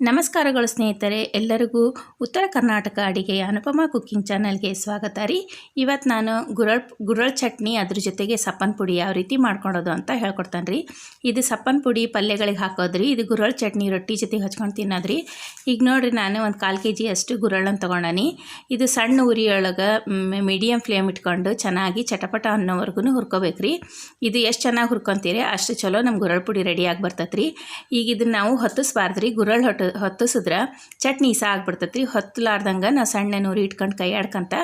ನಮಸ್ಕಾರಗಳು ಸ್ನೇಹಿತರೆ, ಎಲ್ಲರಿಗೂ ಉತ್ತರ ಕರ್ನಾಟಕ ಅಡಿಗೆಯ ಅನುಪಮ ಕುಕ್ಕಿಂಗ್ ಚಾನಲ್ಗೆ ಸ್ವಾಗತ ರೀ. ಇವತ್ತು ನಾನು ಗುರಳ್ ಗುರಳ್ ಚಟ್ನಿ ಅದ್ರ ಜೊತೆಗೆ ಸಪ್ಪನ್ ಪುಡಿ ಯಾವ ರೀತಿ ಮಾಡ್ಕೊಳೋದು ಅಂತ ಹೇಳ್ಕೊಡ್ತಾನೆ ರೀ. ಇದು ಸಪ್ಪನ್ ಪುಡಿ ಪಲ್ಯಗಳಿಗೆ ಹಾಕೋದ್ರಿ, ಇದು ಗುರಳ್ ಚಟ್ನಿ ರೊಟ್ಟಿ ಜೊತೆಗೆ ಹಚ್ಕೊಂಡು ತಿನ್ನೋದ್ರಿ. ಈಗ ನೋಡಿರಿ ನಾನು ಒಂದು ಕಾಲು ಕೆ ಜಿ ಅಷ್ಟು ಗುರಳನ್ನು ತೊಗೊಂಡನಿ ಇದು ಸಣ್ಣ ಉರಿಯೊಳಗೆ ಮೀಡಿಯಮ್ ಫ್ಲೇಮ್ ಇಟ್ಕೊಂಡು ಚೆನ್ನಾಗಿ ಚಟಪಟ ಅನ್ನೋವರೆಗೂ ಹುರ್ಕೋಬೇಕು ರೀ. ಇದು ಎಷ್ಟು ಚೆನ್ನಾಗಿ ಹುರ್ಕೊತೀರಿ, ಅಷ್ಟು ಚಲೋ ನಮ್ಮ ಗುರಳ್ ಪುಡಿ ರೆಡಿಯಾಗಿ ಬರ್ತೈತೆ ಈಗ ಇದನ್ನು ನಾವು ಹೊತ್ತಿಸ್ಬಾರ್ದು ರೀ ಗುರಳ್ ಹೊಟ್ಟು ಹೊತ್ತಿಸಿದ್ರೆ ಚಟ್ನಿ ಸಹ ಆಗ್ಬಿಡ್ತೈತಿ ಹೊತ್ತಲಾರ್ದಂಗೆ ನಾವು ಸಣ್ಣ ಇಟ್ಕೊಂಡು ಕೈ ಆಡ್ಕೊಂತ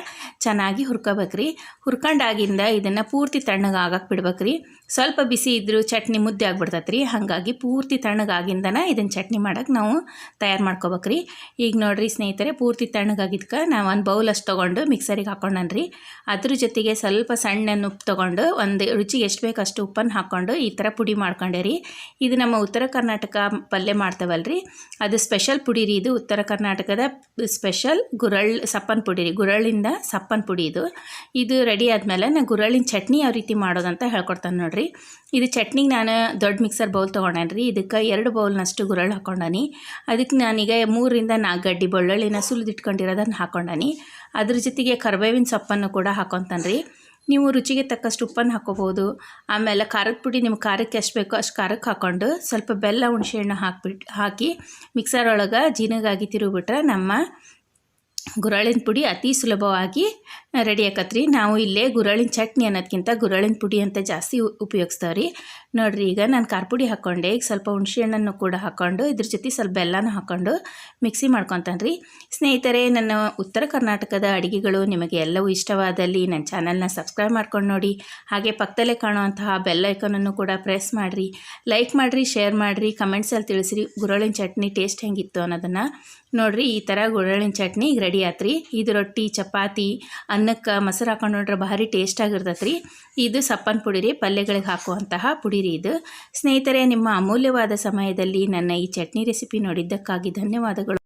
ಚೆನ್ನಾಗಿ ಹುರ್ಕೋಬೇಕ್ರಿ. ಹುರ್ಕೊಂಡಾಗಿಂದ ಇದನ್ನು ಪೂರ್ತಿ ತಣ್ಣಗೆ ಆಗಕ್ಕೆ ಬಿಡ್ಬೇಕು ರೀ ಸ್ವಲ್ಪ ಬಿಸಿ ಇದ್ದರೂ ಚಟ್ನಿ ಮುದ್ದೆ ಆಗ್ಬಿಡ್ತೈತ್ರಿ. ಹಾಗಾಗಿ ಪೂರ್ತಿ ತಣ್ಣಗಾಗಿಂದನ ಇದನ್ನು ಚಟ್ನಿ ಮಾಡೋಕೆ ನಾವು ತಯಾರು ಮಾಡ್ಕೋಬೇಕ್ರಿ. ಈಗ ನೋಡಿರಿ ಸ್ನೇಹಿತರೆ, ಪೂರ್ತಿ ತಣ್ಣಗಾಗಿದ್ಕೆ ನಾವು ಒಂದು ಬೌಲ್ ಅಷ್ಟು ತೊಗೊಂಡು ಮಿಕ್ಸರಿಗೆ ಹಾಕೊಂಡನ್ರಿ. ಅದ್ರ ಜೊತೆಗೆ ಸ್ವಲ್ಪ ಸಣ್ಣ ಉಪ್ಪು ತೊಗೊಂಡು ಒಂದು ರುಚಿಗೆ ಎಷ್ಟು ಬೇಕು ಅಷ್ಟು ಉಪ್ಪನ್ನು ಹಾಕ್ಕೊಂಡು ಈ ಥರ ಪುಡಿ ಮಾಡ್ಕೊಂಡೆ ರೀ ಇದು ನಮ್ಮ ಉತ್ತರ ಕರ್ನಾಟಕ ಪಲ್ಯ ಮಾಡ್ತೇವಲ್ರಿ. ಅದು ಸ್ಪೆಷಲ್ ಪುಡಿ ರೀ ಇದು. ಉತ್ತರ ಕರ್ನಾಟಕದ ಸ್ಪೆಷಲ್ ಗುರಳ್ ಸಪ್ಪನ್ ಪುಡಿ ರೀ. ಗುರಳಿಂದ ಸಪ್ಪನ್ ಪುಡಿ ಇದು. ಇದು ರೆಡಿ ಆದಮೇಲೆ ನಾನು ಗುರಳಿನ ಚಟ್ನಿ ಯಾವ ರೀತಿ ಮಾಡೋದಂತ ಹೇಳ್ಕೊಡ್ತಾನೆ ನೋಡಿರಿ. ಇದು ಚಟ್ನಿಗೆ ನಾನು ದೊಡ್ಡ ಮಿಕ್ಸರ್ ಬೌಲ್ ತೊಗೊಂಡೇನೆ ರೀ. ಇದಕ್ಕೆ ಎರಡು ಬೌಲ್ನಷ್ಟು ಗುರಳ್ ಹಾಕೊಂಡಾನಿ. ಅದಕ್ಕೆ ನಾನೀಗ ಮೂರರಿಂದ ನಾಲ್ಕು ಗಡ್ಡಿ ಬೆಳ್ಳುಳ್ಳಿನ ಸುಲಿದಿಟ್ಕೊಂಡಿರೋದನ್ನು ಹಾಕೊಂಡಾನಿ. ಅದ್ರ ಜೊತೆಗೆ ಕರ್ಬೇವಿನ ಸೊಪ್ಪನ್ನು ಕೂಡ ಹಾಕೊತಾನೆ ರೀ. ನೀವು ರುಚಿಗೆ ತಕ್ಕಷ್ಟು ಉಪ್ಪನ್ನು ಹಾಕ್ಕೋಬೋದು ಆಮೇಲೆ ಖಾರದ ಪುಡಿ ನಿಮ್ಗೆ ಖಾರಕ್ಕೆ ಎಷ್ಟು ಬೇಕೋ ಅಷ್ಟು ಖಾರಕ್ಕೆ ಹಾಕ್ಕೊಂಡು ಸ್ವಲ್ಪ ಬೆಲ್ಲ ಹುಣಸೆಹಣ್ಣು ಹಾಕಿಬಿಟ್ಟು ಹಾಕಿ ಮಿಕ್ಸರ್ ಒಳಗೆ ಜೀನಗಾಗಿ ತಿರುಗಿಬಿಟ್ರೆ ನಮ್ಮ ಗುರಳಿನ ಪುಡಿ ಅತಿ ಸುಲಭವಾಗಿ ರೆಡಿ ಆಕತ್ರಿ. ನಾವು ಇಲ್ಲೇ ಗುರಳಿನ ಚಟ್ನಿ ಅನ್ನೋದಕ್ಕಿಂತ ಗುರಳಿನ ಪುಡಿ ಅಂತ ಜಾಸ್ತಿ ಉಪಯೋಗಿಸ್ತಾವೆ ರೀ ನೋಡಿರಿ, ಈಗ ನಾನು ಖಾರ ಪುಡಿ ಹಾಕ್ಕೊಂಡೆ ಈಗ ಸ್ವಲ್ಪ ಹುಣಸೆಹಣ್ಣನ್ನು ಕೂಡ ಹಾಕ್ಕೊಂಡು ಇದ್ರ ಜೊತೆ ಸ್ವಲ್ಪ ಬೆಲ್ಲನೂ ಹಾಕ್ಕೊಂಡು ಮಿಕ್ಸಿ ಮಾಡ್ಕೊತಾನೆ ರೀ ಸ್ನೇಹಿತರೆ, ನನ್ನ ಉತ್ತರ ಕರ್ನಾಟಕದ ಅಡುಗೆಗಳು ನಿಮಗೆ ಎಲ್ಲವೂ ಇಷ್ಟವಾದಲ್ಲಿ ನನ್ನ ಚಾನಲ್ನ ಸಬ್ಸ್ಕ್ರೈಬ್ ಮಾಡ್ಕೊಂಡು ನೋಡಿ. ಹಾಗೆ ಪಕ್ಕದಲ್ಲೇ ಕಾಣುವಂತಹ ಬೆಲ್ ಐಕನನ್ನು ಕೂಡ ಪ್ರೆಸ್ ಮಾಡಿರಿ. ಲೈಕ್ ಮಾಡಿರಿ, ಶೇರ್ ಮಾಡಿರಿ, ಕಮೆಂಟ್ಸಲ್ಲಿ ತಿಳಿಸಿರಿ ಗುರಳಿನ ಚಟ್ನಿ ಟೇಸ್ಟ್ ಹೆಂಗಿತ್ತು ಅನ್ನೋದನ್ನು. ನೋಡಿರಿ ಈ ಥರ ಗುರಳಿನ ಚಟ್ನಿ ರೆಡಿ ಆತ್ರಿ. ಇದು ರೊಟ್ಟಿ, ಚಪಾತಿ, ಅನ್ನಕ್ಕೆ, ಮೊಸರು ಹಾಕೊಂಡು ನೋಡ್ರೆ ಭಾರಿ ಟೇಸ್ಟ್ ಆಗಿರ್ತೈತೆ ರೀ ಇದು ಸಪ್ಪನ್ ಪುಡಿ ರೀ, ಪಲ್ಯಗಳಿಗೆ ಹಾಕುವಂತಹ ಪುಡಿ ರೀ ಇದು. ಸ್ನೇಹಿತರೆ, ನಿಮ್ಮ ಅಮೂಲ್ಯವಾದ ಸಮಯದಲ್ಲಿ ನನ್ನ ಈ ಚಟ್ನಿ ರೆಸಿಪಿ ನೋಡಿದ್ದಕ್ಕಾಗಿ ಧನ್ಯವಾದಗಳು.